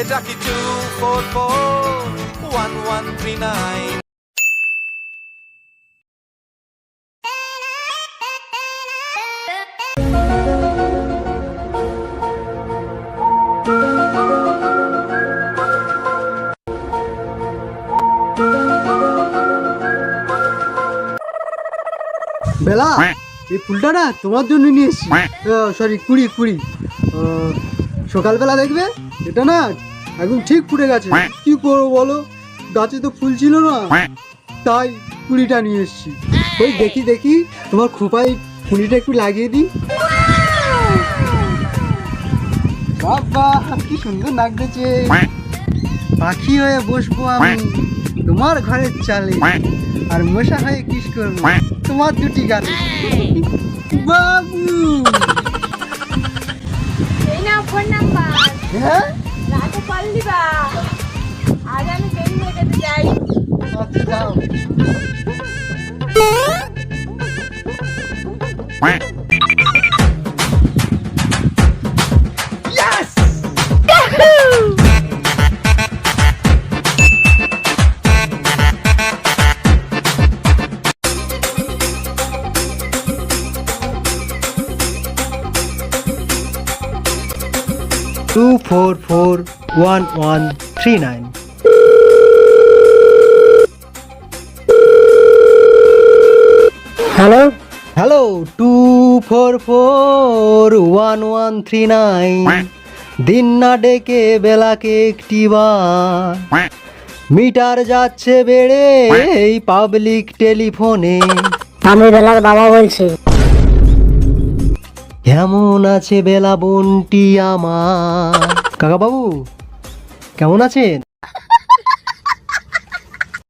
এটা কি two four four one one three nine বেলা এই ফুলটা না তোমার জন্য নিয়ে এসছি। সরি কুড়ি কুড়ি। সকালবেলা দেখবে এটা না একদম ঠিক ফুটে গেছে। কি করব বলো? গাছে তো ফুল ছিল না। তাই কুড়িটা নিয়ে এসছি। ওই দেখি দেখি তোমার খোপায় কুড়িটা একটু লাগিয়ে দিই। বাবা কি সুন্দর লাগতেছে পাখি হয়ে বসবো আমি। তোমার ঘরের চালে। আর মশা হয়ে কিস করব। তোমার দুটি গালে। হ্যাঁ? রাতে কল দিবা। আজ আমি ট্রেন মেটাতে যাই। আচ্ছা দাও। Two four four one one three nine hello hello two four four one one three nine দিন না ডেকে বেলাকে একটি বার। মিটার যাচ্ছে বেড়ে এই পাবলিক টেলিফোনে আমি বেলার বাবা বলছি। কেমন আছে বেলা বন্টি আমার? কাকা বাবু কেমন আছেন?